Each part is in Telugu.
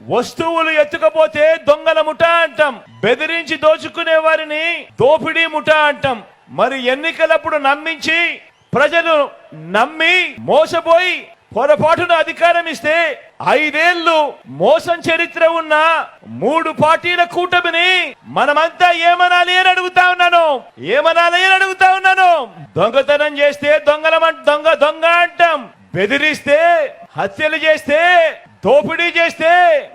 వస్తువులు ఎత్తుకపోతే దొంగల ముఠ అంటాం. బెదిరించి దోచుకునే వారిని దోపిడీ ముఠ అంటాం. మరి ఎన్నికలప్పుడు నమ్మించి ప్రజలు నమ్మి మోసపోయి పొరపాటున అధికారం ఇస్తే ఐదేళ్ళు మోసం చరిత్ర ఉన్న మూడు పార్టీల కూటమిని మనమంతా ఏమనాలి అని అడుగుతా ఉన్నాను. ఏమనాలి అని అడుగుతా ఉన్నాను. దొంగతనం చేస్తే దొంగలమంట దొంగ దొంగ అంటాం. బెదిరిస్తే హత్యలు చేస్తే దోపిడీ చేస్తే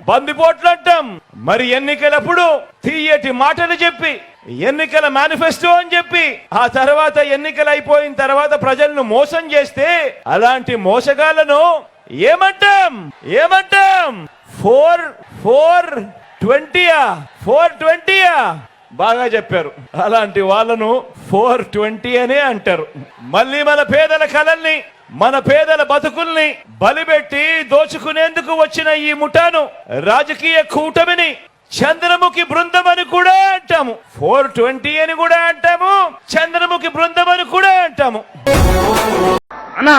బందిపోట్లు అంటాం మరి ఎన్నికలప్పుడు తీయటి మాటలు చెప్పి ఎన్నికల మేనిఫెస్టో అని చెప్పి ఆ తర్వాత ఎన్నికలు అయిపోయిన తర్వాత ప్రజలను మోసం చేస్తే అలాంటి మోసగాళ్ళను ఏమంటాం? ఏమంటాం? ఫోర్ ఫోర్ ట్వంటీయా? ఫోర్ ట్వంటీయా? బాగా చెప్పారు. అలాంటి వాళ్ళను ఫోర్ ట్వంటీ అనే అంటారు. మళ్ళీ మన పేదల కళల్ని మన పేదల బతుకుల్ని బలిపెట్టి దోచుకునేందుకు వచ్చిన ఈ ముఠాను రాజకీయ కూటమిని చంద్రముఖి బృందం అని కూడా అంటాము. ఫోర్ ట్వంటీ అని కూడా అంటాము. చంద్రముఖి బృందం అని కూడా అంటాము. అన్న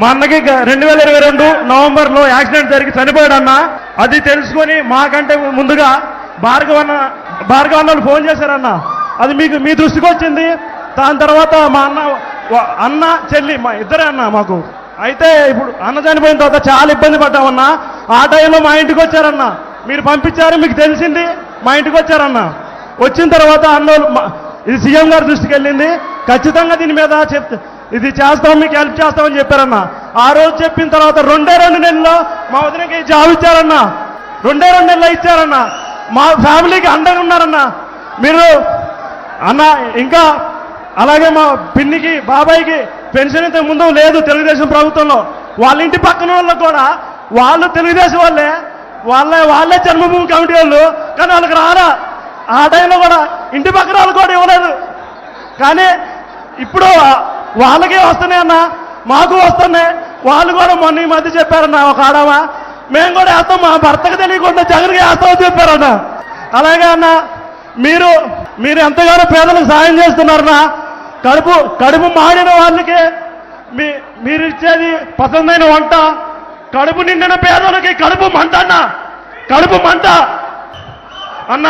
మా అన్నకి రెండు వేల ఇరవై రెండు నవంబర్లో యాక్సిడెంట్ జరిగి చనిపోయాడు అన్న అది తెలుసుకొని మాకంటే ముందుగా భార్గవ అన్న భార్గవ అన్నలు ఫోన్ చేశారన్న. అది మీకు మీ దృష్టికి వచ్చింది. దాని తర్వాత మా అన్న అన్న చెల్లి మా ఇద్దరే అన్న మాకు. అయితే ఇప్పుడు అన్న చనిపోయిన తర్వాత చాలా ఇబ్బంది పడ్డామన్న ఆ టైంలో మా ఇంటికి వచ్చారన్న. మీరు పంపించారు మీకు తెలిసింది మా ఇంటికి వచ్చారన్న. వచ్చిన తర్వాత అన్నోళ్ళు ఇది సీఎం గారి దృష్టికి వెళ్ళింది. ఖచ్చితంగా దీని మీద చెప్తే ఇది చేస్తాం మీకు హెల్ప్ చేస్తామని చెప్పారన్న. ఆ రోజు చెప్పిన తర్వాత రెండే రెండు నెలల్లో మా వదినకి జాబ్ ఇచ్చారన్న. రెండే రెండు నెలలు ఇచ్చారన్న. మా ఫ్యామిలీకి అండగా ఉన్నారన్న. మీరు అన్న ఇంకా అలాగే మా పిన్నికి బాబాయ్కి పెన్షన్ ఇంతకు ముందు లేదు తెలుగుదేశం ప్రభుత్వంలో. వాళ్ళ ఇంటి పక్కన వాళ్ళకు కూడా. వాళ్ళు తెలుగుదేశం వాళ్ళే. వాళ్ళే వాళ్ళే జన్మభూమి కమిటీ వాళ్ళు. కానీ వాళ్ళకి రారా? ఆ టైంలో కూడా ఇంటి పక్కన వాళ్ళు కూడా ఇవ్వలేదు. కానీ ఇప్పుడు వాళ్ళకే వస్తున్నాయి అన్న. మాకు వస్తున్నాయి. వాళ్ళు కూడా మొన్న ఈ మధ్య చెప్పారన్న ఒక ఆడవ. మేము కూడా వేస్తాం. మా భర్తకు తెలియకుండా జగన్కి వేస్తామని చెప్పారన్న. అలాగే అన్న మీరు మీరు ఎంతగానో పేదలకు సాయం చేస్తున్నారన్నా. కడుపు కడుపు మాడిన వాళ్ళకి మీ మీరు ఇచ్చేది పసందైన వంట. కడుపు నిండిన పేదలకి కడుపు మంట అన్న. కడుపు మంట. అన్న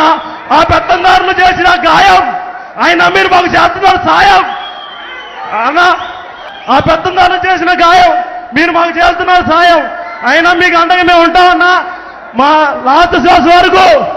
ఆ పెత్తందారులు చేసిన గాయం. ఆయన మీరు మాకు చేస్తున్నారు సాయం. అన్న ఆ పెత్తందారులు చేసిన గాయం మీరు మాకు చేస్తున్నారు సాయం. అయినా మీకు అండగా మేము ఉంటామన్నా. మా లాస్ట్ శ్వాస వరకు